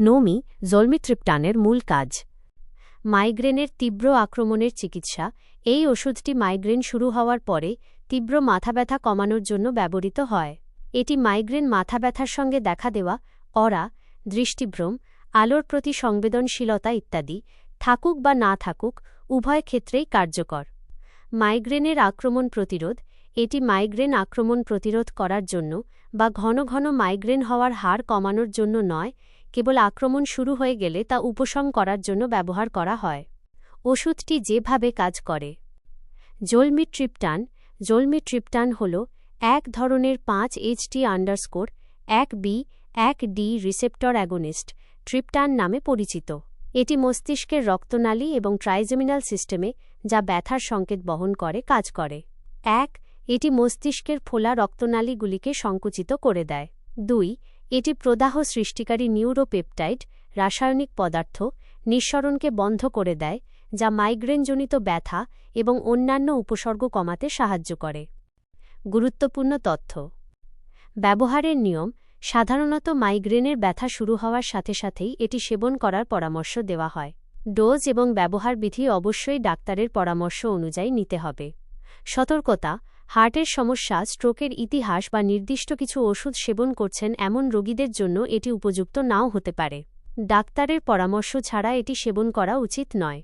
Know me জলমিট্রিপ্টানের মূল কাজ। মাইগ্রেনের তীব্র আক্রমণের চিকিৎসা। এই ওষুধটি মাইগ্রেন শুরু হওয়ার পরে তীব্র মাথা ব্যথা কমানোর জন্য ব্যবহৃত হয়। এটি মাইগ্রেন মাথা ব্যথার সঙ্গে দেখা দেওয়া, অরা, দৃষ্টিভ্রম, আলোর প্রতি সংবেদনশীলতা ইত্যাদি, থাকুক বা না থাকুক, উভয় ক্ষেত্রেই কার্যকর। মাইগ্রেনের আক্রমণ প্রতিরোধ। এটি মাইগ্রেন আক্রমণ প্রতিরোধ করার জন্য বা ঘন ঘন মাইগ্রেন হওয়ার হার কমানোর জন্য নয় কেবল আক্রমণ শুরু হয়ে গেলে তা উপশম করার জন্য ব্যবহার করা হয়। ওষুধটি যেভাবে কাজ করে। জোলমিট্রিপ্টান। জোলমিট্রিপ্টান হল এক ধরনের পাঁচ এইচটি আন্ডারস্কোর, এক বি এক ডি রিসেপ্টর অ্যাগোনিস্ট, ট্রিপটান নামে পরিচিত। এটি মস্তিষ্কের রক্তনালী এবং ট্রাইজেমিনাল সিস্টেমে, যা ব্যথার সংকেত বহন করে, কাজ করে। এক, এটি মস্তিষ্কের ফোলা রক্তনালীগুলিকে সংকুচিত করে দেয়। দুই এটি প্রদাহ সৃষ্টিকারী নিউরোপেপটাইড, রাসায়নিক পদার্থ, নিঃসরণকে বন্ধ করে দেয়, যা মাইগ্রেনজনিত ব্যথা এবং অন্যান্য উপসর্গ কমাতে সাহায্য করে। গুরুত্বপূর্ণ তথ্য। ব্যবহারের নিয়ম, সাধারণত মাইগ্রেনের ব্যথা শুরু হওয়ার সাথে সাথেই এটি সেবন করার পরামর্শ দেওয়া হয়। ডোজ এবং ব্যবহার বিধি অবশ্যই ডাক্তারের পরামর্শ অনুযায়ী নিতে হবে। সতর্কতা হার্টের সমস্যা, স্ট্রোকের ইতিহাস বা নির্দিষ্ট কিছু ওষুধ সেবন করছেন এমন রোগীদের জন্য এটি উপযুক্ত নাও হতে পারে। ডাক্তারের পরামর্শ ছাড়া এটি সেবন করা উচিত নয়।